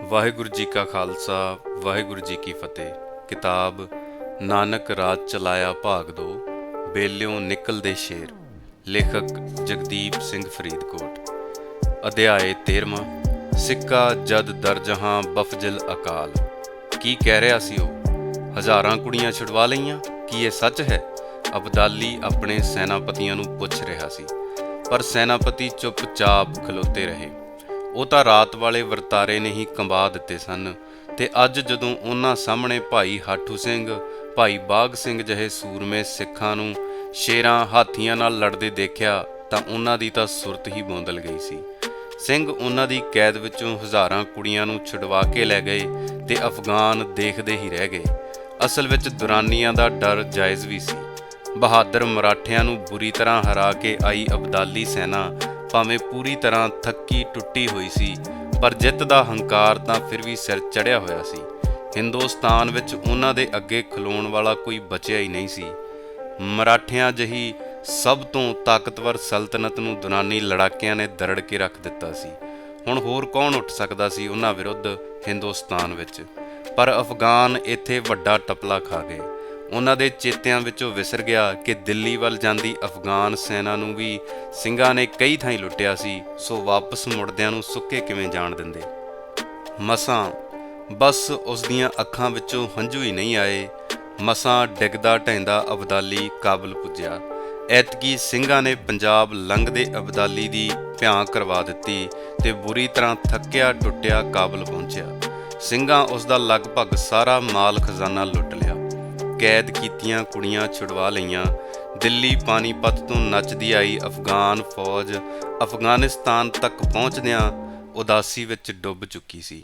ਵਾਹਿਗੁਰੂ ਜੀ ਕਾ ਖਾਲਸਾ, ਵਾਹਿਗੁਰੂ ਜੀ ਕੀ ਫਤਿਹ। ਕਿਤਾਬ, ਨਾਨਕ ਰਾਜ ਚਲਾਇਆ ਭਾਗ 2 ਬੇਲਿਓਂ ਨਿਕਲਦੇ ਸ਼ੇਰ। ਲੇਖਕ ਜਗਦੀਪ ਸਿੰਘ ਫਰੀਦਕੋਟ। ਅਧਿਆਏ 13ਵਾਂ ਸਿੱਕਾ ਜਦ ਦਰਜਹਾਂ ਬਫਜਲ ਅਕਾਲ। ਕੀ ਕਹਿ ਰਿਹਾ ਸੀ ਉਹ? ਹਜ਼ਾਰਾਂ ਕੁੜੀਆਂ ਛੁਡਵਾ ਲਈਆਂ, ਕੀ ਇਹ ਸੱਚ ਹੈ? ਅਬਦਾਲੀ ਆਪਣੇ ਸੈਨਾਪਤੀਆਂ ਨੂੰ ਪੁੱਛ ਰਿਹਾ ਸੀ, ਪਰ ਸੈਨਾਪਤੀ ਚੁੱਪਚਾਪ ਖਲੋਤੇ ਰਹੇ। ਉਹ ਤਾਂ ਰਾਤ ਵਾਲੇ ਵਰਤਾਰੇ ਨੇ ਹੀ ਕੰਬਾ ਦਿੱਤੇ ਸਨ। ਤੇ ਅੱਜ ਜਦੋਂ ਉਹਨਾਂ ਸਾਹਮਣੇ ਭਾਈ ਹਾਠੂ ਸਿੰਘ, ਭਾਈ ਬਾਗ ਸਿੰਘ ਜਿਹੇ ਸੂਰਮੇ ਸਿੱਖਾਂ ਨੂੰ ਸ਼ੇਰਾਂ ਹਾਥੀਆਂ ਨਾਲ ਲੜਦੇ ਦੇਖਿਆ, ਤਾਂ ਉਹਨਾਂ ਦੀ ਤਾਂ ਸੁਰਤ ਹੀ ਬੋਂਦਲ ਗਈ ਸੀ। ਸਿੰਘ ਉਹਨਾਂ ਦੀ ਕੈਦ ਵਿੱਚੋਂ ਹਜ਼ਾਰਾਂ ਕੁੜੀਆਂ ਨੂੰ ਛੁਡਵਾ ਕੇ ਲੈ ਗਏ ਤੇ ਅਫਗਾਨ ਦੇਖਦੇ ਹੀ ਰਹਿ ਗਏ। ਅਸਲ ਵਿੱਚ ਦੁਰਾਨੀਆਂ ਦਾ ਡਰ ਜਾਇਜ਼ ਵੀ ਸੀ। ਬਹਾਦਰ ਮਰਾਠਿਆਂ ਨੂੰ ਬੁਰੀ ਤਰ੍ਹਾਂ ਹਰਾ ਕੇ ਆਈ ਅਬਦਾਲੀ ਸੈਨਾ ਭਾਵੇਂ ਪੂਰੀ ਤਰ੍ਹਾਂ ਥੱਕੀ ਟੁੱਟੀ ਹੋਈ ਸੀ, ਪਰ ਜਿੱਤ ਦਾ ਹੰਕਾਰ ਤਾਂ ਫਿਰ ਵੀ ਸਿਰ ਚੜਿਆ ਹੋਇਆ ਸੀ। ਹਿੰਦੁਸਤਾਨ ਵਿੱਚ ਉਹਨਾਂ ਦੇ ਅੱਗੇ ਖਲੋਣ ਵਾਲਾ ਕੋਈ ਬਚਿਆ ਹੀ ਨਹੀਂ ਸੀ। ਮਰਾਠਿਆਂ ਜਹੀ ਸਭ ਤੋਂ ਤਾਕਤਵਰ ਸਲਤਨਤ ਨੂੰ ਦੁਨਾਨੀ ਲੜਾਕਿਆਂ ਨੇ ਦਰੜ ਕੇ ਰੱਖ ਦਿੱਤਾ ਸੀ। ਹੁਣ ਹੋਰ ਕੌਣ ਉੱਠ ਸਕਦਾ ਸੀ ਉਹਨਾਂ ਵਿਰੁੱਧ ਹਿੰਦੁਸਤਾਨ ਵਿੱਚ? ਪਰ ਅਫਗਾਨ ਇੱਥੇ ਵੱਡਾ ਟਪਲਾ ਖਾ ਗਏ। ਉਹਨਾਂ ਦੇ ਚੇਤਿਆਂ ਵਿੱਚੋਂ ਵਿਸਰ ਗਿਆ ਕਿ ਦਿੱਲੀ ਵੱਲ ਜਾਂਦੀ ਅਫਗਾਨ ਸੈਨਾ ਨੂੰ ਵੀ ਸਿੰਘਾਂ ਨੇ ਕਈ ਥਾਈਂ ਲੁੱਟਿਆ ਸੀ, ਸੋ ਵਾਪਸ ਮੁੜਦਿਆਂ ਨੂੰ ਸੁੱਕੇ ਕਿਵੇਂ ਜਾਣ ਦਿੰਦੇ? ਮਸਾਂ, ਬਸ ਉਸ ਦੀਆਂ ਅੱਖਾਂ ਵਿੱਚੋਂ ਹੰਝੂ ਹੀ ਨਹੀਂ ਆਏ। ਮਸਾਂ ਡਿੱਗਦਾ ਢੈਂਦਾ ਅਬਦਾਲੀ ਕਾਬਲ ਪੁੱਜਿਆ। ਐਤਕੀ ਸਿੰਘਾਂ ਨੇ ਪੰਜਾਬ ਲੰਘਦੇ ਅਬਦਾਲੀ ਦੀ ਭਿਆਂ ਕਰਵਾ ਦਿੱਤੀ ਤੇ ਬੁਰੀ ਤਰ੍ਹਾਂ ਥੱਕਿਆ ਟੁੱਟਿਆ ਕਾਬਲ ਪਹੁੰਚਿਆ। ਸਿੰਘਾਂ ਉਸ ਦਾ ਲਗਭਗ ਸਾਰਾ ਮਾਲ ਖਜ਼ਾਨਾ ਲੁੱਟ ਕੈਦ ਕੀਤੀਆਂ, ਕੁੜੀਆਂ ਛੁਡਵਾ ਲਈਆਂ। ਦਿੱਲੀ ਪਾਣੀਪਤ ਤੋਂ ਨੱਚਦੀ ਆਈ ਅਫਗਾਨ ਫੌਜ। ਅਫਗਾਨਿਸਤਾਨ ਤੱਕ ਪਹੁੰਚਦਿਆਂ ਉਦਾਸੀ ਵਿੱਚ ਡੁੱਬ ਚੁੱਕੀ ਸੀ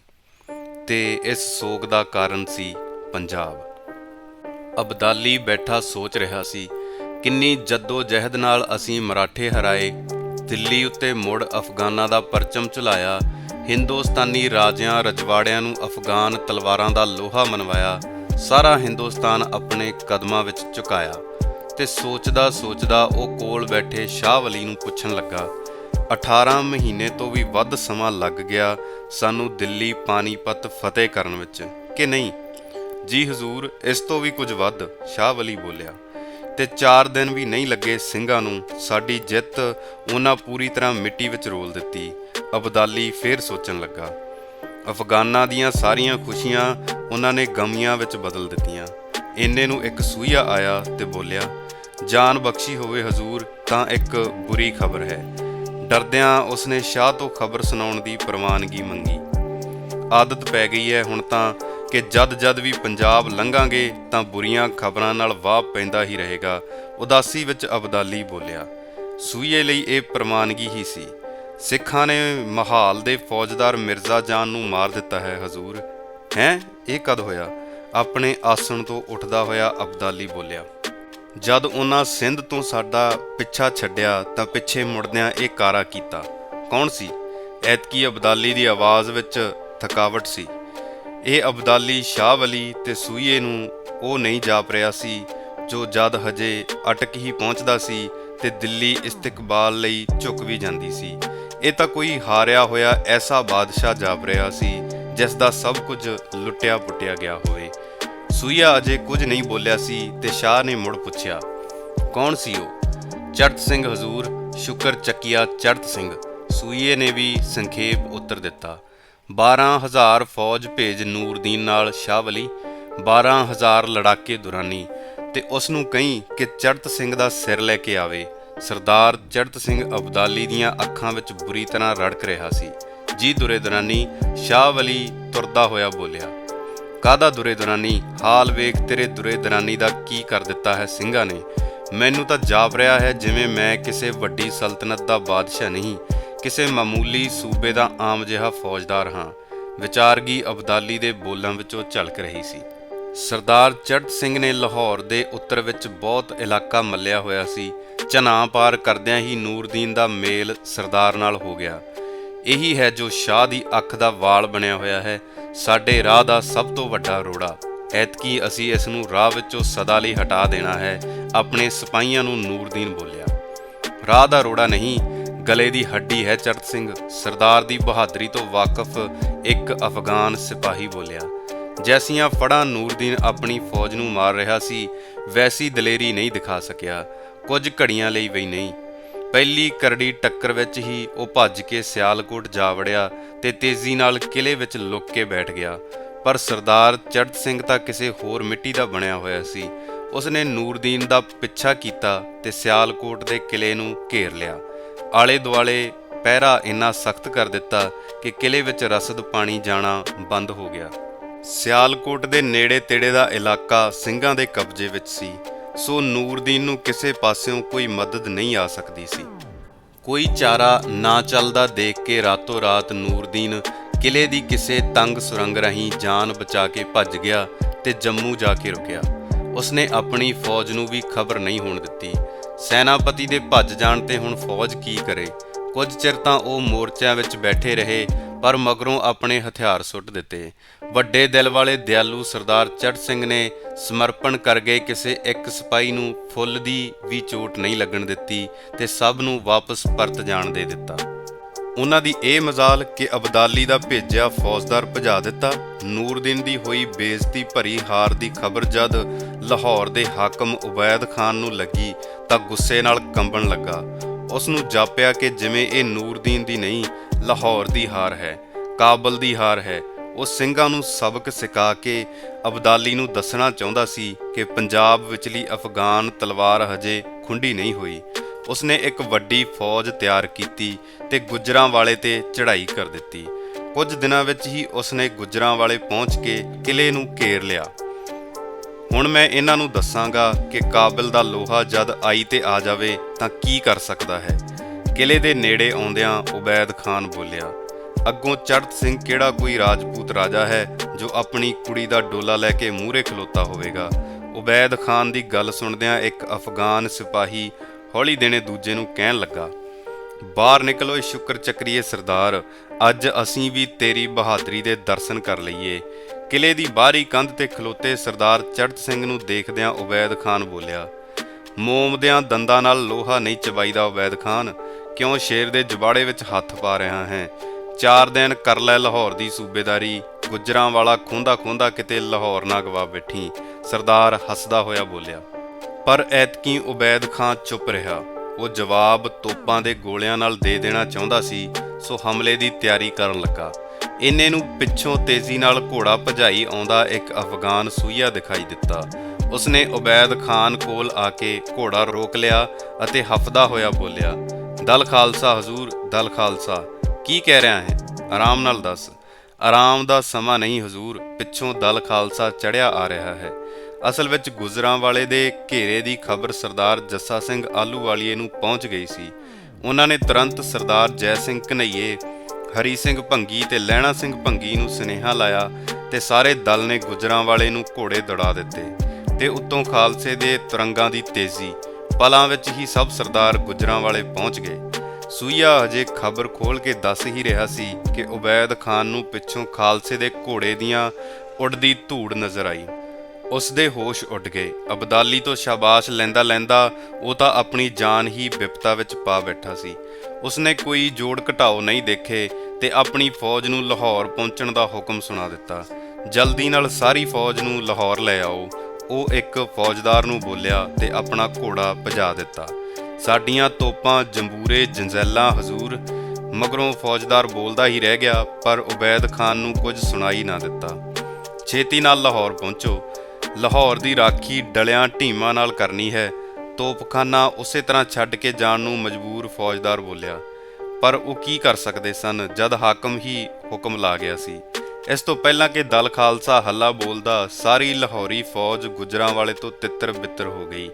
ਤੇ ਇਸ ਸੋਗ ਦਾ ਕਾਰਨ ਸੀ ਪੰਜਾਬ। ਅਬਦਾਲੀ ਬੈਠਾ ਸੋਚ ਰਿਹਾ ਸੀ, ਕਿੰਨੀ ਜੱਦੋ ਜਹਿਦ ਨਾਲ ਅਸੀਂ ਮਰਾਠੇ ਹਰਾਏ। ਦਿੱਲੀ ਉੱਤੇ ਮੁੜ ਅਫਗਾਨਾਂ ਦਾ ਪਰਚਮ ਝੁਲਾਇਆ। ਹਿੰਦੁਸਤਾਨੀ ਰਾਜਿਆਂ ਰਜਵਾੜਿਆਂ ਨੂੰ ਅਫਗਾਨ ਤਲਵਾਰਾਂ ਦਾ ਲੋਹਾ ਮਨਵਾਇਆ। ਸਾਰਾ ਹਿੰਦੁਸਤਾਨ ਆਪਣੇ ਕਦਮਾਂ ਵਿੱਚ ਝੁਕਾਇਆ ਤੇ ਸੋਚਦਾ ਸੋਚਦਾ ਉਹ ਕੋਲ ਬੈਠੇ ਸ਼ਾਹ ਵਲੀ ਨੂੰ ਪੁੱਛਣ ਲੱਗਾ 18 ਮਹੀਨੇ ਤੋਂ ਵੀ ਵੱਧ ਸਮਾਂ ਲੱਗ ਗਿਆ ਸਾਨੂੰ ਦਿੱਲੀ ਪਾਣੀਪਤ ਫਤਿਹ ਕਰਨ ਵਿੱਚ, ਕਿ ਨਹੀਂ? ਜੀ ਹਜ਼ੂਰ, ਇਸ ਤੋਂ ਵੀ ਕੁਝ ਵੱਧ, ਸ਼ਾਹ ਵਲੀ ਬੋਲਿਆ। ਤੇ 4 ਦਿਨ ਵੀ ਨਹੀਂ ਲੱਗੇ ਸਿੰਘਾਂ ਨੂੰ, ਸਾਡੀ ਜਿੱਤ ਉਹਨਾਂ ਪੂਰੀ ਤਰ੍ਹਾਂ ਮਿੱਟੀ ਵਿੱਚ ਰੋਲ ਦਿੱਤੀ, ਅਬਦਾਲੀ ਫੇਰ ਸੋਚਣ ਲੱਗਾ। ਅਫਗਾਨਾਂ ਦੀਆਂ ਸਾਰੀਆਂ ਖੁਸ਼ੀਆਂ ਉਹਨਾਂ ਨੇ ਗਮੀਆਂ ਵਿੱਚ ਬਦਲ ਦਿੱਤੀਆਂ। ਇੰਨੇ ਨੂੰ ਇੱਕ ਸੂਈਆ ਆਇਆ ਤੇ ਬੋਲਿਆ, ਜਾਨ ਬਖਸ਼ੀ ਹੋਵੇ ਹਜ਼ੂਰ, ਤਾਂ ਇੱਕ ਬੁਰੀ ਖਬਰ ਹੈ। ਡਰਦਿਆਂ ਉਸਨੇ ਸ਼ਾਹ ਤੋਂ ਖਬਰ ਸੁਣਾਉਣ ਦੀ ਪ੍ਰਵਾਨਗੀ ਮੰਗੀ। ਆਦਤ ਪੈ ਗਈ ਹੈ ਹੁਣ ਤਾਂ ਕਿ ਜਦ ਜਦ ਵੀ ਪੰਜਾਬ ਲੰਘਾਂਗੇ, ਤਾਂ ਬੁਰੀਆਂ ਖਬਰਾਂ ਨਾਲ ਵਾਹ ਪੈਂਦਾ ਹੀ ਰਹੇਗਾ। ਉਦਾਸੀ ਵਿੱਚ ਅਬਦਾਲੀ ਬੋਲਿਆ। ਸੂਈਏ ਲਈ ਇਹ ਪ੍ਰਮਾਨਗੀ ਹੀ ਸੀ। ਸਿੱਖਾਂ ਨੇ ਮਹਾਲ ਦੇ ਫੌਜਦਾਰ ਮਿਰਜ਼ਾ ਜਾਨ ਨੂੰ ਮਾਰ ਦਿੱਤਾ ਹੈ, ਹਜ਼ੂਰ। ਹੈਂ? ਇਹ ਕਦ ਹੋਇਆ? ਆਪਣੇ ਆਸਣ ਤੋਂ ਉੱਠਦਾ ਹੋਇਆ ਅਬਦਾਲੀ ਬੋਲਿਆ, ਜਦ ਉਹਨਾਂ ਸਿੰਧ ਤੋਂ ਸਾਡਾ ਪਿੱਛਾ ਛੱਡਿਆ, ਤਾਂ ਪਿੱਛੇ ਮੁੜਦਿਆਂ ਇਹ ਕਾਰਾ ਕੀਤਾ। ਕੌਣ ਸੀ? ਐਤਕੀ ਅਬਦਾਲੀ ਦੀ ਆਵਾਜ਼ ਵਿੱਚ ਥਕਾਵਟ ਸੀ। ਇਹ ਅਬਦਾਲੀ ਸ਼ਾਹ ਵਲੀ ਤੇ ਸੂਈਏ ਨੂੰ ਉਹ ਨਹੀਂ ਜਾਪ ਰਿਹਾ ਸੀ, ਜੋ ਜਦ ਹਜੇ ਅਟਕ ਹੀ ਪਹੁੰਚਦਾ ਸੀ ਤੇ ਦਿੱਲੀ ਇਸਤਕਬਾਲ ਲਈ ਝੁਕ ਵੀ ਜਾਂਦੀ ਸੀ। ਇਹ ਤਾਂ ਕੋਈ ਹਾਰਿਆ ਹੋਇਆ ਐਸਾ ਬਾਦਸ਼ਾਹ ਜਾਪ ਰਿਹਾ ਸੀ, ਜਿਸ ਦਾ ਸਭ ਕੁਝ ਲੁੱਟਿਆ ਪੁੱਟਿਆ ਗਿਆ ਹੋਵੇ। ਸੂਈਆ ਅਜੇ ਕੁਝ ਨਹੀਂ ਬੋਲਿਆ ਸੀ ਤੇ ਸ਼ਾਹ ਨੇ ਮੁੜ ਪੁੱਛਿਆ, ਕੌਣ ਸੀ ਉਹ? ਚੜਤ ਸਿੰਘ ਹਜ਼ੂਰ, ਸ਼ੁਕਰ ਚੱਕੀਆ ਚੜਤ ਸਿੰਘ। ਸੂਈਏ ਨੇ ਵੀ ਸੰਖੇਪ ਉੱਤਰ ਦਿੱਤਾ 12000 ਫੌਜ ਭੇਜ ਨੂਰਦੀਨ ਨਾਲ ਸ਼ਾਹ ਵਲੀ 12000 ਲੜਾਕੇ ਦੁਰਾਨੀ, ਤੇ ਉਸ ਨੂੰ ਕਹੀਂ ਕਿ ਚੜਤ ਸਿੰਘ ਦਾ ਸਿਰ ਲੈ ਕੇ ਆਵੇ। ਸਰਦਾਰ ਚੜਤ ਸਿੰਘ ਅਬਦਾਲੀ ਦੀਆਂ ਅੱਖਾਂ ਵਿੱਚ ਬੁਰੀ ਤਰ੍ਹਾਂ ਰੜਕ ਰਿਹਾ ਸੀ। ਜੀ ਦੁਰੇ ਦੁਰਾਨੀ ਸ਼ਾਹ ਵਲੀ ਤੁਰਦਾ ਹੋਇਆ ਬੋਲਿਆ ਕਾਦਾ ਦੁਰੇ ਦੁਰਾਨੀ ਹਾਲ ਵੇਖ ਤੇਰੇ ਦੁਰੇ ਦਰਾਨੀ ਦਾ ਕੀ ਕਰ ਦਿੱਤਾ ਹੈ ਸਿੰਘਾਂ ਨੇ। ਮੈਨੂੰ ਤਾਂ ਜਾਪ ਰਿਹਾ ਹੈ ਜਿਵੇਂ ਮੈਂ ਕਿਸੇ ਵੱਡੀ ਸਲਤਨਤ ਦਾ ਬਾਦਸ਼ਾਹ ਨਹੀਂ, ਕਿਸੇ ਮਾਮੂਲੀ ਸੂਬੇ ਦਾ ਆਮ ਜਿਹਾ ਫੌਜਦਾਰ ਹਾਂ। ਵਿਚਾਰਗੀ ਅਬਦਾਲੀ ਦੇ ਬੋਲਾਂ ਵਿੱਚੋਂ ਝਲਕ ਰਹੀ ਸੀ। ਸਰਦਾਰ ਚੜਤ ਸਿੰਘ ਨੇ ਲਾਹੌਰ ਦੇ ਉੱਤਰ ਵਿੱਚ ਬਹੁਤ ਇਲਾਕਾ ਮੱਲਿਆ ਹੋਇਆ ਸੀ। ਚਨਾ ਪਾਰ ਕਰਦਿਆਂ ਹੀ ਨੂਰਦੀਨ ਦਾ ਮੇਲ ਸਰਦਾਰ ਨਾਲ ਹੋ ਗਿਆ। ਇਹੀ ਹੈ ਜੋ ਸ਼ਾਹ ਦੀ ਅੱਖ ਦਾ ਵਾਲ ਬਣਿਆ ਹੋਇਆ ਹੈ। ਸਾਡੇ ਰਾਹ ਦਾ ਸਭ ਤੋਂ ਵੱਡਾ ਰੋੜਾ। ਐਤਕੀ ਅਸੀਂ ਇਸ ਨੂੰ ਰਾਹ ਵਿੱਚੋਂ ਸਦਾ ਲਈ ਹਟਾ ਦੇਣਾ ਹੈ, ਆਪਣੇ ਸਿਪਾਹੀਆਂ ਨੂੰ ਨੂਰਦੀਨ ਬੋਲਿਆ। ਰਾਹ ਦਾ ਰੋੜਾ ਨਹੀਂ, ਗਲੇ ਦੀ ਹੱਡੀ ਹੈ ਚੜਤ ਸਿੰਘ। ਸਰਦਾਰ ਦੀ ਬਹਾਦਰੀ ਤੋਂ ਵਾਕਿਫ ਇੱਕ ਅਫਗਾਨ ਸਿਪਾਹੀ ਬੋਲਿਆ। ਜੈਸੀਆਂ ਫੜਾਂ ਨੂਰਦੀਨ ਆਪਣੀ ਫੌਜ ਨੂੰ ਮਾਰ ਰਿਹਾ ਸੀ, ਵੈਸੀ ਦਲੇਰੀ ਨਹੀਂ ਦਿਖਾ ਸਕਿਆ। ਕੁਝ ਘੜੀਆਂ ਲਈ ਵੀ ਨਹੀਂ। ਪਹਿਲੀ ਕਰੜੀ ਟੱਕਰ ਵਿੱਚ ਹੀ ਉਹ ਭੱਜ ਕੇ ਸਿਆਲਕੋਟ ਜਾ ਵੜਿਆ ਤੇ ਤੇਜ਼ੀ ਨਾਲ ਕਿਲੇ ਵਿੱਚ ਲੁੱਕ ਕੇ ਬੈਠ ਗਿਆ। ਪਰ ਸਰਦਾਰ ਚੜਤ ਸਿੰਘ ਤਾਂ ਕਿਸੇ ਹੋਰ ਮਿੱਟੀ ਦਾ ਬਣਿਆ ਹੋਇਆ ਸੀ। ਉਸਨੇ ਨੂਰਦੀਨ ਦਾ ਪਿੱਛਾ ਕੀਤਾ ਤੇ ਸਿਆਲਕੋਟ ਦੇ ਕਿਲੇ ਨੂੰ ਘੇਰ ਲਿਆ। ਆਲੇ ਦੁਆਲੇ ਪਹਿਰਾ ਇੰਨਾ ਸਖਤ ਕਰ ਦਿੱਤਾ ਕਿ ਕਿਲੇ ਵਿੱਚ ਰਸਦ ਪਾਣੀ ਜਾਣਾ ਬੰਦ ਹੋ ਗਿਆ। ਸਿਆਲਕੋਟ ਦੇ ਨੇੜੇ ਤੇੜੇ ਦਾ ਇਲਾਕਾ ਸਿੰਘਾਂ ਦੇ ਕਬਜ਼ੇ ਵਿੱਚ ਸੀ, ਸੋ ਨੂਰਦੀਨ ਨੂੰ ਕਿਸੇ ਪਾਸਿਓਂ ਕੋਈ ਮਦਦ ਨਹੀਂ ਆ ਸਕਦੀ ਸੀ। ਕੋਈ ਚਾਰਾ ਨਾ ਚੱਲਦਾ ਦੇਖ ਕੇ ਰਾਤੋਂ ਰਾਤ ਨੂਰਦੀਨ ਕਿਲੇ ਦੀ ਕਿਸੇ ਤੰਗ ਸੁਰੰਗ ਰਾਹੀਂ ਜਾਨ ਬਚਾ ਕੇ ਭੱਜ ਗਿਆ ਤੇ ਜੰਮੂ ਜਾ ਕੇ ਰੁਕਿਆ। ਉਸਨੇ ਆਪਣੀ ਫੌਜ ਨੂੰ ਵੀ ਖਬਰ ਨਹੀਂ ਹੋਣ ਦਿੱਤੀ। ਸੈਨਾਪਤੀ ਦੇ ਭੱਜ ਜਾਣ ਤੇ ਹੁਣ ਫੌਜ ਕੀ ਕਰੇ? ਕੁਝ ਚਿਰ ਤਾਂ ਉਹ ਮੋਰਚਿਆਂ ਵਿੱਚ ਬੈਠੇ ਰਹੇ ਪਰ ਮਗਰੋਂ ਆਪਣੇ ਹਥਿਆਰ ਸੁੱਟ ਦਿੱਤੇ। ਵੱਡੇ ਦਿਲ ਵਾਲੇ ਦਿਆਲੂ ਸਰਦਾਰ ਚੜ੍ਹ ਸਿੰਘ ਨੇ ਸਮਰਪਣ ਕਰ ਗਏ ਕਿਸੇ ਇੱਕ ਸਿਪਾਹੀ ਨੂੰ ਫੁੱਲ ਦੀ ਵੀ ਚੋਟ ਨਹੀਂ ਲੱਗਣ ਦਿੱਤੀ ਤੇ ਸਭ ਨੂੰ ਵਾਪਸ ਪਰਤ ਜਾਣ ਦੇ ਦਿੱਤਾ। ਉਹਨਾਂ ਦੀ ਇਹ ਮਜ਼ਾਲ ਕਿ ਅਬਦਾਲੀ ਦਾ ਭੇਜਿਆ ਫੌਜਦਾਰ ਭਜਾ ਦਿੱਤਾ। ਨੂਰਦੀਨ ਦੀ ਹੋਈ ਬੇਇੱਜ਼ਤੀ ਭਰੀ ਹਾਰ ਦੀ ਖਬਰ ਜਦ ਲਾਹੌਰ ਦੇ ਹਾਕਮ ਉਬੈਦ ਖਾਨ ਨੂੰ ਲੱਗੀ ਤਾਂ ਗੁੱਸੇ ਨਾਲ ਕੰਬਣ ਲੱਗਾ। ਉਸ ਨੂੰ ਜਾਪਿਆ ਕਿ ਜਿਵੇਂ ਇਹ ਨੂਰਦੀਨ ਦੀ ਨਹੀਂ ਲਾਹੌਰ ਦੀ ਹਾਰ ਹੈ, ਕਾਬਲ ਦੀ ਹਾਰ ਹੈ। ਉਹ ਸਿੰਘਾਂ ਨੂੰ ਸਬਕ ਸਿਖਾ ਕੇ ਅਬਦਾਲੀ ਨੂੰ ਦੱਸਣਾ ਚਾਹੁੰਦਾ ਸੀ ਕਿ ਪੰਜਾਬ ਵਿਚਲੀ ਅਫਗਾਨ ਤਲਵਾਰ ਹਜੇ ਖੁੰਡੀ ਨਹੀਂ ਹੋਈ। ਉਸਨੇ ਇੱਕ ਵੱਡੀ ਫੌਜ ਤਿਆਰ ਕੀਤੀ ਤੇ ਗੁੱਜਰਾਂ ਵਾਲੇ ਤੇ ਚੜ੍ਹਾਈ ਕਰ ਦਿੱਤੀ। ਕੁਝ ਦਿਨਾਂ ਵਿੱਚ ਹੀ ਉਸਨੇ ਗੁੱਜਰਾਂ ਵਾਲੇ ਪਹੁੰਚ ਕੇ ਕਿਲੇ ਨੂੰ ਘੇਰ ਲਿਆ। ਹੁਣ ਮੈਂ ਇਹਨਾਂ ਨੂੰ ਦੱਸਾਂਗਾ ਕਿ ਕਾਬਿਲ ਦਾ ਲੋਹਾ ਜਦ ਆਈ ਤੇ ਆ ਜਾਵੇ ਤਾਂ ਕੀ ਕਰ ਸਕਦਾ ਹੈ। ਕਿਲੇ ਦੇ ਨੇੜੇ ਆਉਂਦਿਆਂ ਉਬੈਦ ਖਾਨ ਬੋਲਿਆ, ਅੱਗੋਂ ਚੜਤ ਸਿੰਘ ਕਿਹੜਾ ਕੋਈ ਰਾਜਪੂਤ ਰਾਜਾ ਹੈ ਜੋ ਆਪਣੀ ਕੁੜੀ ਦਾ ਡੋਲਾ ਲੈ ਕੇ ਮੂਹਰੇ ਖਲੋਤਾ ਹੋਵੇਗਾ? ਉਬੈਦ ਖਾਨ ਦੀ ਗੱਲ ਸੁਣਦਿਆਂ ਇੱਕ ਅਫਗਾਨ ਸਿਪਾਹੀ ਹੌਲੀ ਦੇਣੇ ਦੂਜੇ ਨੂੰ ਕਹਿਣ ਲੱਗਾ, ਬਾਹਰ ਨਿਕਲੋ ਸ਼ੁਕਰ ਚੱਕਰੀਏ ਸਰਦਾਰ, ਅੱਜ ਅਸੀਂ ਵੀ ਤੇਰੀ ਬਹਾਦਰੀ ਦੇ ਦਰਸ਼ਨ ਕਰ ਲਈਏ। ਕਿਲੇ ਦੀ ਬਾਹਰੀ ਕੰਧ ਤੇ ਖਲੋਤੇ ਸਰਦਾਰ ਚੜਤ ਸਿੰਘ ਨੂੰ ਦੇਖਦਿਆਂ ਉਬੈਦ ਖਾਨ ਬੋਲਿਆ, ਮੋਮਦਿਆਂ ਦੰਦਾਂ ਨਾਲ ਲੋਹਾ ਨਹੀਂ ਚਬਾਈਦਾ ਉਬੈਦ ਖਾਨ ਕਿਉਂ ਸ਼ੇਰ ਦੇ ਜਬਾੜੇ ਵਿੱਚ ਹੱਥ ਪਾ ਰਿਹਾ ਹੈ? ਚਾਰ ਦਿਨ ਕਰ ਲੈ ਲਾਹੌਰ ਦੀ ਸੂਬੇਦਾਰੀ, ਗੁੱਜਰਾਂ ਵਾਲਾ ਖੁੰਦਾ ਖੁੰਦਾ ਕਿਤੇ ਲਾਹੌਰ ਨਾ ਗਵਾ ਬੈਠੀ, ਸਰਦਾਰ ਹੱਸਦਾ ਹੋਇਆ ਬੋਲਿਆ। ਪਰ ਐਤਕੀ ਉਬੈਦ ਖਾਨ ਚੁੱਪ ਰਿਹਾ। ਉਹ ਜਵਾਬ ਤੋਪਾਂ ਦੇ ਗੋਲਿਆਂ ਨਾਲ ਦੇ ਦੇਣਾ ਚਾਹੁੰਦਾ ਸੀ, ਸੋ ਹਮਲੇ ਦੀ ਤਿਆਰੀ ਕਰਨ ਲੱਗਾ। ਇੰਨੇ ਨੂੰ ਪਿੱਛੋਂ ਤੇਜ਼ੀ ਨਾਲ ਘੋੜਾ ਭਜਾਈ ਆਉਂਦਾ ਇੱਕ ਅਫਗਾਨ ਸੂਈਆ ਦਿਖਾਈ ਦਿੱਤਾ। ਉਸਨੇ ਉਬੈਦ ਖਾਨ ਕੋਲ ਆ ਕੇ ਘੋੜਾ ਰੋਕ ਲਿਆ ਅਤੇ ਹਫਦਾ ਹੋਇਆ ਬੋਲਿਆ ਦਲ ਖਾਲਸਾ ਹਜ਼ੂਰ, ਦਲ ਖਾਲਸਾ। ਕੀ ਕਹਿ ਰਿਹਾ ਹੈ? ਆਰਾਮ ਨਾਲ ਦੱਸ। ਆਰਾਮ ਦਾ ਸਮਾਂ ਨਹੀਂ ਹਜ਼ੂਰ, ਪਿੱਛੋਂ ਦਲ ਖਾਲਸਾ ਚੜਿਆ ਆ ਰਿਹਾ ਹੈ। ਅਸਲ ਵਿੱਚ ਗੁਜਰਾਂ ਵਾਲੇ ਦੇ ਘੇਰੇ ਦੀ ਖਬਰ ਸਰਦਾਰ ਜੱਸਾ ਸਿੰਘ ਆਲੂਵਾਲੀਏ ਨੂੰ ਪਹੁੰਚ ਗਈ ਸੀ। ਉਹਨਾਂ ਨੇ ਤੁਰੰਤ ਸਰਦਾਰ ਜੈ ਸਿੰਘ ਕਨਈਏ ਹਰੀ ਸਿੰਘ ਭੰਗੀ ਤੇ ਲਹਿਣਾ ਸਿੰਘ ਭੰਗੀ ਨੂੰ ਸੁਨੇਹਾ ਲਾਇਆ ਤੇ ਸਾਰੇ ਦਲ ਨੇ ਗੁਜਰਾਂ ਵਾਲੇ ਨੂੰ ਘੋੜੇ ਦੌੜਾ ਦਿੱਤੇ ਤੇ ਉੱਤੋਂ ਖਾਲਸੇ ਦੇ ਤੁਰੰਗਾਂ ਦੀ ਤੇਜ਼ੀ ਪਲਾਂ ਵਿੱਚ ਹੀ ਸਭ ਸਰਦਾਰ ਗੁਜਰਾਂ ਵਾਲੇ ਪਹੁੰਚ ਗਏ। ਸੂਈਆ ਹਜੇ ਖਬਰ ਖੋਲ ਕੇ ਦੱਸ ਹੀ ਰਿਹਾ ਸੀ ਕਿ ਉਬੈਦ ਖਾਨ ਨੂੰ ਪਿੱਛੋਂ ਖਾਲਸੇ ਦੇ ਘੋੜੇ ਦੀਆਂ ਉੱਡਦੀ ਧੂੜ ਨਜ਼ਰ ਆਈ। ਉਸ ਦੇ ਹੋਸ਼ ਉੱਡ ਗਏ। ਅਬਦਾਲੀ ਤੋਂ ਸ਼ਾਬਾਸ਼ ਲੈਂਦਾ ਲੈਂਦਾ ਉਹ ਤਾਂ ਆਪਣੀ ਜਾਨ ਹੀ ਵਿਪਤਾ ਵਿੱਚ ਪਾ ਬੈਠਾ ਸੀ। ਉਸਨੇ ਕੋਈ ਜੋੜ ਘਟਾਓ ਨਹੀਂ ਦੇਖੇ ਤੇ ਆਪਣੀ ਫੌਜ ਨੂੰ ਲਾਹੌਰ ਪਹੁੰਚਣ ਦਾ ਹੁਕਮ ਸੁਣਾ ਦਿੱਤਾ। ਜਲਦੀ ਨਾਲ ਸਾਰੀ ਫੌਜ ਨੂੰ ਲਾਹੌਰ ਲੈ ਆਓ। ਉਹ ਇੱਕ ਫੌਜਦਾਰ ਨੂੰ ਬੋਲਿਆ ਤੇ ਆਪਣਾ ਘੋੜਾ ਭਜਾ ਦਿੱਤਾ। ਸਾਡੀਆਂ ਤੋਪਾਂ, ਜੰਬੂਰੇ, ਜੰਜ਼ੈਲਾਂ, ਹਜ਼ੂਰ ਮਗਰੋਂ ਫੌਜਦਾਰ ਬੋਲਦਾ ਹੀ ਰਹਿ ਗਿਆ, ਪਰ ਉਬੈਦ ਖਾਨ ਨੂੰ ਕੁਝ ਸੁਣਾਈ ਨਾ ਦਿੱਤਾ। ਛੇਤੀ ਨਾਲ ਲਾਹੌਰ ਪਹੁੰਚੋ। ਲਾਹੌਰ ਦੀ ਰਾਖੀ ਡਲਿਆਂ ਢੀਮਾਂ ਨਾਲ ਕਰਨੀ ਹੈ। ਤੋਪਖਾਨਾ ਉਸੇ ਤਰ੍ਹਾਂ ਛੱਡ ਕੇ ਜਾਣ ਨੂੰ ਮਜਬੂਰ ਫੌਜਦਾਰ ਬੋਲਿਆ। ਪਰ ਉਹ ਕੀ ਕਰ ਸਕਦੇ ਸਨ ਜਦ ਹਾਕਮ ਹੀ ਹੁਕਮ ਲਾ ਗਿਆ ਸੀ। ਇਸ ਤੋਂ ਪਹਿਲਾਂ ਕਿ ਦਲ ਖਾਲਸਾ ਹੱਲਾ ਬੋਲਦਾ, ਸਾਰੀ ਲਾਹੌਰੀ ਫੌਜ ਗੁਜਰਾਂ ਵਾਲੇ ਤੋਂ ਤਿੱਤਰ ਬਿੱਤਰ ਹੋ ਗਈ।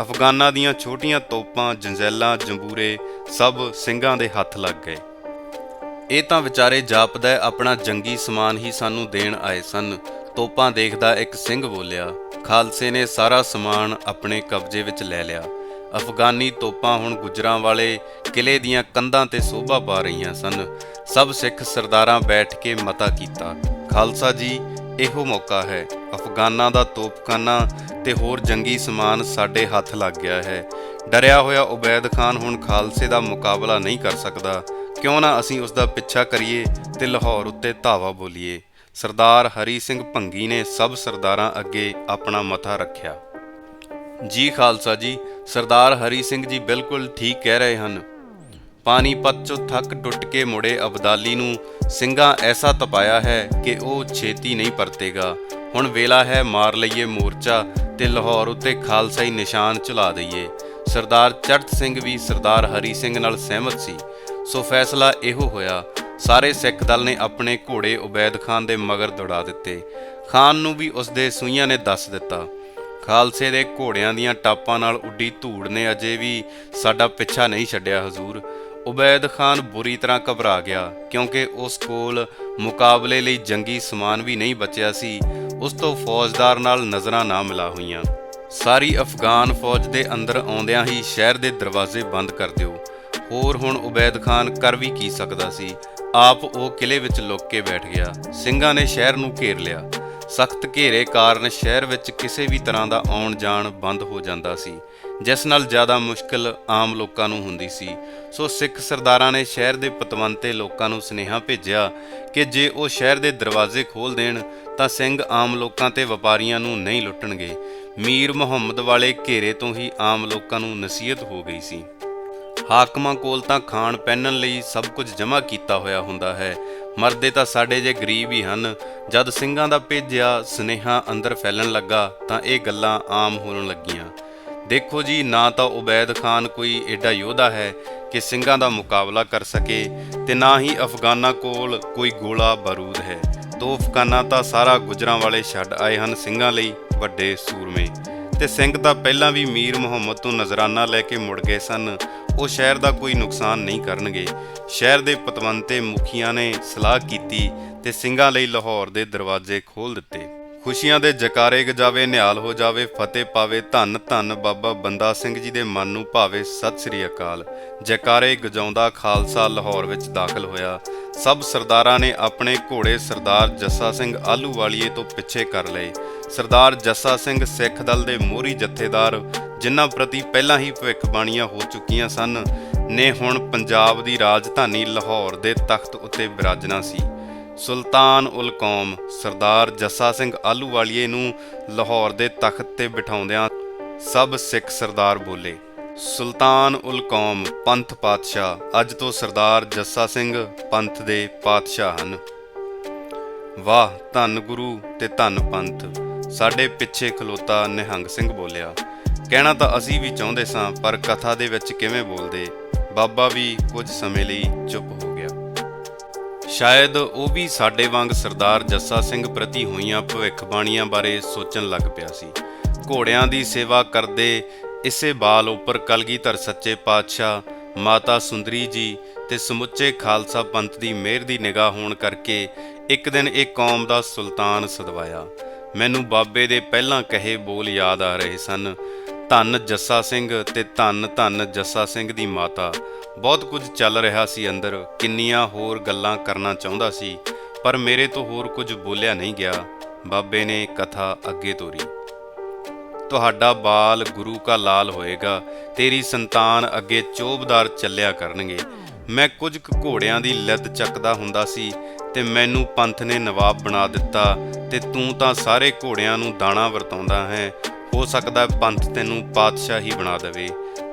ਅਫਗਾਨਾਂ ਦੀਆਂ ਛੋਟੀਆਂ ਤੋਪਾਂ, ਜੰਜ਼ੈਲਾਂ, ਜੰਬੂਰੇ ਸਭ ਸਿੰਘਾਂ ਦੇ ਹੱਥ ਲੱਗ ਗਏ। ਇਹ ਤਾਂ ਵਿਚਾਰੇ ਜਾਪਦਾ ਆਪਣਾ ਜੰਗੀ ਸਮਾਨ ਹੀ ਸਾਨੂੰ ਦੇਣ ਆਏ ਸਨ। ਤੋਪਾਂ ਦੇਖਦਾ ਇੱਕ ਸਿੰਘ ਬੋਲਿਆ, ਖਾਲਸੇ ਨੇ ਸਾਰਾ ਸਮਾਨ ਆਪਣੇ ਕਬਜ਼ੇ ਵਿੱਚ ਲੈ ਲਿਆ। ਅਫਗਾਨੀ ਤੋਪਾਂ ਹੁਣ ਗੁਜਰਾਂ ਵਾਲੇ ਕਿਲੇ ਦੀਆਂ ਕੰਧਾਂ ਤੇ ਸੋਭਾ ਪਾ ਰਹੀਆਂ ਸਨ। ਸਭ ਸਿੱਖ ਸਰਦਾਰਾਂ ਬੈਠ ਕੇ ਮਤਾ ਕੀਤਾ, ਖਾਲਸਾ ਜੀ, ਇਹੋ ਮੌਕਾ ਹੈ। ਅਫਗਾਨਾਂ ਦਾ ਤੋਪਖਾਨਾ ਤੇ ਹੋਰ ਜੰਗੀ ਸਮਾਨ ਸਾਡੇ ਹੱਥ ਲੱਗ ਗਿਆ ਹੈ। ਡਰਿਆ ਹੋਇਆ ਉਬੈਦ ਖਾਨ ਹੁਣ ਖਾਲਸੇ ਦਾ ਮੁਕਾਬਲਾ ਨਹੀਂ ਕਰ ਸਕਦਾ। ਕਿਉਂ ਨਾ ਅਸੀਂ ਉਸ ਦਾ ਪਿੱਛਾ ਕਰੀਏ ਤੇ ਲਾਹੌਰ ਉੱਤੇ ਧਾਵਾ ਬੋਲੀਏ। ਸਰਦਾਰ ਹਰੀ ਸਿੰਘ ਭੰਗੀ ਨੇ ਸਭ ਸਰਦਾਰਾਂ ਅੱਗੇ ਆਪਣਾ ਮਤਾ ਰੱਖਿਆ। ਜੀ ਖਾਲਸਾ ਜੀ ਸਰਦਾਰ ਹਰੀ ਸਿੰਘ ਜੀ ਬਿਲਕੁਲ ਠੀਕ ਕਹਿ ਰਹੇ ਹਨ। ਪਾਣੀਪਤ ਚੋਂ ਥੱਕ ਟੁੱਟ ਕੇ ਮੁੜੇ ਅਬਦਾਲੀ ਨੂੰ, ਸਿੰਘਾਂ ਐਸਾ ਤਪਾਇਆ ਹੈ ਕਿ ਉਹ ਛੇਤੀ ਨਹੀਂ ਪਰਤੇਗਾ। ਹੁਣ ਵੇਲਾ ਹੈ, ਮਾਰ ਲਈਏ ਮੋਰਚਾ ਤੇ ਲਾਹੌਰ ਉੱਤੇ ਖਾਲਸਾਈ ਨਿਸ਼ਾਨ ਚਲਾ ਦਈਏ। ਸਰਦਾਰ ਚੜਤ ਸਿੰਘ ਵੀ ਸਰਦਾਰ ਹਰੀ ਸਿੰਘ ਨਾਲ ਸਹਿਮਤ ਸੀ। ਸੋ ਫੈਸਲਾ ਇਹੋ ਹੋਇਆ, ਸਾਰੇ ਸਿੱਖ ਦਲ ਨੇ ਆਪਣੇ ਘੋੜੇ ਉਬੈਦ ਖਾਨ ਦੇ ਮਗਰ ਦੌੜਾ ਦਿੱਤੇ। ਖਾਨ ਨੂੰ ਵੀ ਉਸ ਦੇ ਸੂਈਆਂ ਨੇ ਦੱਸ ਦਿੱਤਾ। ਖਾਲਸੇ ਦੇ ਘੋੜਿਆਂ ਦੀਆਂ ਟਾਪਾਂ ਨਾਲ ਉੱਡੀ ਧੂੜ ਨੇ ਅਜੇ ਵੀ ਸਾਡਾ ਪਿੱਛਾ ਨਹੀਂ ਛੱਡਿਆ ਹਜ਼ੂਰ। ਉਬੈਦ ਖਾਨ ਬੁਰੀ ਤਰ੍ਹਾਂ ਘਬਰਾ ਗਿਆ ਕਿਉਂਕਿ ਉਸ ਕੋਲ ਮੁਕਾਬਲੇ ਲਈ ਜੰਗੀ ਸਮਾਨ ਵੀ ਨਹੀਂ ਬਚਿਆ ਸੀ। ਉਸ ਤੋਂ ਫੌਜਦਾਰ ਨਾਲ ਨਜ਼ਰਾਂ ਨਾ ਮਿਲਾ ਹੋਈਆਂ। ਸਾਰੀ ਅਫਗਾਨ ਫੌਜ ਦੇ ਅੰਦਰ ਆਉਂਦਿਆਂ ਹੀ ਸ਼ਹਿਰ ਦੇ ਦਰਵਾਜ਼ੇ ਬੰਦ ਕਰ ਦਿਓ। ਹੋਰ ਹੁਣ ਉਬੈਦ ਖਾਨ ਕਰ ਵੀ ਕੀ ਸਕਦਾ ਸੀ? ਆਪ ਉਹ ਕਿਲੇ ਵਿੱਚ ਲੁੱਕ ਕੇ ਬੈਠ ਗਿਆ। ਸਿੰਘਾਂ ਨੇ ਸ਼ਹਿਰ ਨੂੰ ਘੇਰ ਲਿਆ। ਸਖਤ ਘੇਰੇ ਕਾਰਨ ਸ਼ਹਿਰ ਵਿੱਚ ਕਿਸੇ ਵੀ ਤਰ੍ਹਾਂ ਦਾ ਆਉਣ ਜਾਣ ਬੰਦ ਹੋ ਜਾਂਦਾ ਸੀ, ਜਿਸ ਨਾਲ ਜ਼ਿਆਦਾ ਮੁਸ਼ਕਲ ਆਮ ਲੋਕਾਂ ਨੂੰ ਹੁੰਦੀ ਸੀ। ਸੋ ਸਿੱਖ ਸਰਦਾਰਾਂ ਨੇ ਸ਼ਹਿਰ ਦੇ ਪਤਵੰਤੇ ਲੋਕਾਂ ਨੂੰ ਸੁਨੇਹਾ ਭੇਜਿਆ ਕਿ ਜੇ ਉਹ ਸ਼ਹਿਰ ਦੇ ਦਰਵਾਜ਼ੇ ਖੋਲ ਦੇਣ, ਤਾਂ ਸਿੰਘ ਆਮ ਲੋਕਾਂ ਤੇ ਵਪਾਰੀਆਂ ਨੂੰ ਨਹੀਂ ਲੁੱਟਣਗੇ। ਮੀਰ ਮੁਹੰਮਦ ਵਾਲੇ ਘੇਰੇ ਤੋਂ ਹੀ ਆਮ ਲੋਕਾਂ ਨੂੰ ਨਸੀਹਤ ਹੋ ਗਈ ਸੀ। ਹਾਕਮਾਂ ਕੋਲ ਤਾਂ ਖਾਣ ਪਹਿਨਣ ਲਈ ਸਭ ਕੁਝ ਜਮ੍ਹਾਂ ਕੀਤਾ ਹੋਇਆ ਹੁੰਦਾ ਹੈ। ਮਰਦੇ ਤਾਂ ਸਾਡੇ ਜੇ ਗਰੀਬ ਹੀ ਹਨ। ਜਦ ਸਿੰਘਾਂ ਦਾ ਭੇਜਿਆ ਸੁਨੇਹਾ ਅੰਦਰ ਫੈਲਣ ਲੱਗਾ ਤਾਂ ਇਹ ਗੱਲਾਂ ਆਮ ਹੋਣ ਲੱਗੀਆਂ। ਦੇਖੋ ਜੀ, ਨਾ ਤਾਂ ਉਬੈਦ ਖਾਨ ਕੋਈ ਐਡਾ ਯੋਧਾ ਹੈ ਕਿ ਸਿੰਘਾਂ ਦਾ ਮੁਕਾਬਲਾ ਕਰ ਸਕੇ ਤੇ ਨਾ ਹੀ ਅਫਗਾਨਾਂ ਕੋਲ ਕੋਈ ਗੋਲਾ ਬਾਰੂਦ ਹੈ। ਤੋਫਖਾਨਾ ਤਾਂ ਸਾਰਾ ਗੁਜਰਾਂ ਵਾਲੇ ਛੱਡ ਆਏ ਹਨ ਸਿੰਘਾਂ ਲਈ ਵੱਡੇ ਸੂਰਮੇ। ਤੇ ਸਿੰਘ ਤਾਂ ਪਹਿਲਾਂ ਵੀ ਮੀਰ ਮੁਹੰਮਦ ਤੋਂ ਨਜ਼ਰਾਨਾ ਲੈ ਕੇ ਮੁੜ ਗਏ ਸਨ। ਉਹ ਸ਼ਹਿਰ ਦਾ ਕੋਈ ਨੁਕਸਾਨ ਨਹੀਂ ਕਰਨਗੇ। ਸ਼ਹਿਰ ਦੇ ਪਤਵੰਤੇ ਮੁਖੀਆਂ ਨੇ ਸਲਾਹ ਕੀਤੀ ਤੇ ਸਿੰਘਾਂ ਲਈ ਲਾਹੌਰ ਦੇ ਦਰਵਾਜ਼ੇ ਖੋਲ ਦਿੱਤੇ। ਖੁਸ਼ੀਆਂ ਦੇ ਜਕਾਰੇ ਗਜਾਵੇ, ਨਿਹਾਲ ਹੋ ਜਾਵੇ, ਫਤਿਹ ਪਾਵੇ, ਧੰਨ ਧੰਨ ਬਾਬਾ ਬੰਦਾ ਸਿੰਘ ਜੀ ਦੇ ਮਨ ਨੂੰ ਭਾਵੇ, ਸਤਿ ਸ੍ਰੀ ਅਕਾਲ। ਜਕਾਰੇ ਗਜਾਉਂਦਾ ਖਾਲਸਾ ਲਾਹੌਰ ਵਿੱਚ ਦਾਖਲ ਹੋਇਆ। ਸਭ ਸਰਦਾਰਾਂ ਨੇ ਆਪਣੇ ਘੋੜੇ ਸਰਦਾਰ ਜੱਸਾ ਸਿੰਘ ਆਲੂਵਾਲੀਏ ਤੋਂ ਪਿੱਛੇ ਕਰ ਲਏ। ਸਰਦਾਰ ਜੱਸਾ ਸਿੰਘ ਸਿੱਖ ਦਲ ਦੇ ਮੋਹਰੀ ਜਥੇਦਾਰ, ਜਿਨ੍ਹਾਂ ਪ੍ਰਤੀ ਪਹਿਲਾਂ ਹੀ ਭਵਿੱਖਬਾਣੀਆਂ ਹੋ ਚੁੱਕੀਆਂ ਸਨ, ਨੇ ਹੁਣ ਪੰਜਾਬ ਦੀ ਰਾਜਧਾਨੀ ਲਾਹੌਰ ਦੇ ਤਖਤ ਉੱਤੇ ਬਿਰਾਜਣਾ ਸੀ। ਸੁਲਤਾਨ ਉਲ ਕੌਮ ਸਰਦਾਰ ਜੱਸਾ ਸਿੰਘ ਆਲੂਵਾਲੀਏ ਨੂੰ ਲਾਹੌਰ ਦੇ ਤਖਤ ਤੇ ਬਿਠਾਉਂਦਿਆਂ ਸਭ ਸਿੱਖ ਸਰਦਾਰ ਬੋਲੇ। ਸੁਲਤਾਨ ਉਲ ਕੌਮ ਪੰਥ ਪਾਤਸ਼ਾਹ, ਅੱਜ ਤੋਂ ਸਰਦਾਰ ਜੱਸਾ ਸਿੰਘ ਪੰਥ ਦੇ ਪਾਤਸ਼ਾਹ ਹਨ। ਵਾਹ, ਧੰਨ ਗੁਰੂ ਤੇ ਧੰਨ ਪੰਥ। ਸਾਡੇ ਪਿੱਛੇ ਖਲੋਤਾ ਨਿਹੰਗ ਸਿੰਘ ਬੋਲਿਆ, ਕਹਿਣਾ ਤਾਂ ਅਸੀਂ ਵੀ ਚਾਹੁੰਦੇ ਸਾਂ, ਪਰ ਕਥਾ ਦੇ ਵਿੱਚ ਕਿਵੇਂ ਬੋਲਦੇ? ਬਾਬਾ ਵੀ ਕੁਝ ਸਮੇਂ ਲਈ ਚੁੱਪ ਹੋ ਗਿਆ। ਸ਼ਾਇਦ ਉਹ ਵੀ ਸਾਡੇ ਵਾਂਗ ਸਰਦਾਰ ਜੱਸਾ ਸਿੰਘ ਪ੍ਰਤੀ ਹੋਈਆਂ ਭਵਿੱਖਬਾਣੀਆਂ ਬਾਰੇ ਸੋਚਣ ਲੱਗ ਪਿਆ ਸੀ। ਘੋੜਿਆਂ ਦੀ ਸੇਵਾ ਕਰਦੇ ਇਸੇ ਬਾਲ ਉੱਪਰ ਕਲਗੀਧਰ ਸੱਚੇ ਪਾਤਸ਼ਾਹ, ਮਾਤਾ ਸੁੰਦਰੀ ਜੀ ਤੇ ਸਮੁੱਚੇ ਖਾਲਸਾ ਪੰਥ ਦੀ ਮਿਹਰ ਦੀ ਨਿਗਾਹ ਹੋਣ ਕਰਕੇ ਇੱਕ ਦਿਨ ਇਹ ਕੌਮ ਦਾ ਸੁਲਤਾਨ ਸਦਵਾਇਆ। ਮੈਨੂੰ ਬਾਬੇ ਦੇ ਪਹਿਲਾਂ ਕਹੇ ਬੋਲ ਯਾਦ ਆ ਰਹੇ ਸਨ। ਧੰਨ ਜੱਸਾ ਸਿੰਘ ਤੇ ਧੰਨ ਧੰਨ ਜੱਸਾ ਸਿੰਘ ਦੀ ਮਾਤਾ। ਬਹੁਤ ਕੁਝ ਚੱਲ ਰਿਹਾ ਸੀ ਅੰਦਰ, ਕਿੰਨੀਆਂ ਹੋਰ ਗੱਲਾਂ ਕਰਨਾ ਚਾਹੁੰਦਾ ਸੀ, ਪਰ ਮੇਰੇ ਤੋਂ ਹੋਰ ਕੁਝ ਬੋਲਿਆ ਨਹੀਂ ਗਿਆ। ਬਾਬੇ ਨੇ ਕਥਾ ਅੱਗੇ ਤੋਰੀ। ਤੁਹਾਡਾ ਬਾਲ ਗੁਰੂ ਕਾ ਲਾਲ ਹੋਏਗਾ, ਤੇਰੀ ਸੰਤਾਨ ਅੱਗੇ ਚੋਬਦਾਰ ਚੱਲਿਆ ਕਰਨਗੇ। ਮੈਂ ਕੁਝ ਕੁ ਘੋੜਿਆਂ ਦੀ ਲੱਦ ਚੱਕਦਾ ਹੁੰਦਾ ਸੀ ਤੇ ਮੈਨੂੰ ਪੰਥ ਨੇ ਨਵਾਬ ਬਣਾ ਦਿੱਤਾ ਤੇ ਤੂੰ ਤਾਂ ਸਾਰੇ ਘੋੜਿਆਂ ਨੂੰ ਦਾਣਾ ਵਰਤਾਉਂਦਾ ਹੈ। ਹੋ ਸਕਦਾ ਪੰਥ ਤੈਨੂੰ ਪਾਤਸ਼ਾਹ ਹੀ ਬਣਾ ਦੇਵੇ।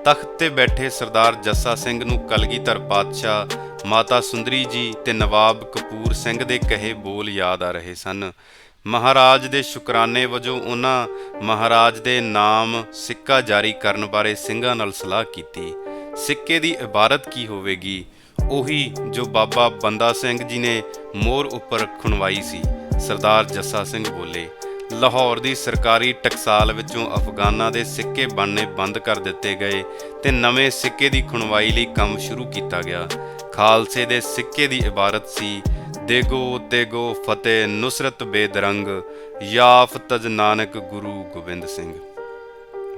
ਤਖਤ ਤੇ ਬੈਠੇ ਸਰਦਾਰ ਜੱਸਾ ਸਿੰਘ ਨੂੰ ਕਲਗੀਧਰ ਪਾਤਸ਼ਾਹ, ਮਾਤਾ ਸੁੰਦਰੀ ਜੀ ਤੇ ਨਵਾਬ ਕਪੂਰ ਸਿੰਘ ਦੇ ਕਹੇ ਬੋਲ ਯਾਦ ਆ ਰਹੇ ਸਨ। ਮਹਾਰਾਜ ਦੇ ਸ਼ੁਕਰਾਨੇ ਵਜੋਂ ਉਹਨਾਂ ਮਹਾਰਾਜ ਦੇ ਨਾਮ ਸਿੱਕਾ ਜਾਰੀ ਕਰਨ ਬਾਰੇ ਸਿੰਘਾਂ ਨਾਲ ਸਲਾਹ ਕੀਤੀ। ਸਿੱਕੇ ਦੀ ਇਬਾਰਤ ਕੀ ਹੋਵੇਗੀ? ਉਹੀ ਜੋ ਬਾਬਾ ਬੰਦਾ ਸਿੰਘ ਜੀ ਨੇ ਮੋਰ ਉੱਪਰ ਖੁਣਵਾਈ ਸੀ। ਸਰਦਾਰ ਜੱਸਾ ਸਿੰਘ ਬੋਲੇ, ਲਾਹੌਰ ਦੀ ਸਰਕਾਰੀ ਟਕਸਾਲ ਵਿੱਚੋਂ ਅਫਗਾਨਾਂ ਦੇ ਸਿੱਕੇ ਬਣਨੇ ਬੰਦ ਕਰ ਦਿੱਤੇ ਗਏ ਤੇ ਨਵੇਂ ਸਿੱਕੇ ਦੀ ਖੁਣਵਾਈ ਲਈ ਕੰਮ ਸ਼ੁਰੂ ਕੀਤਾ ਗਿਆ। ਖਾਲਸੇ ਦੇ ਸਿੱਕੇ ਦੀ ਇਬਾਰਤ ਸੀ, ਦੇਗੋ ਤੇਗੋ ਫਤਿਹ ਨੁਸਰਤ ਬੇਦਰੰਗ ਯਾਫਤਜ ਨਾਨਕ ਗੁਰੂ ਗੋਬਿੰਦ ਸਿੰਘ।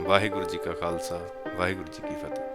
ਵਾਹਿਗੁਰੂ ਜੀ ਕਾ ਖਾਲਸਾ, ਵਾਹਿਗੁਰੂ ਜੀ ਕੀ ਫਤਿਹ।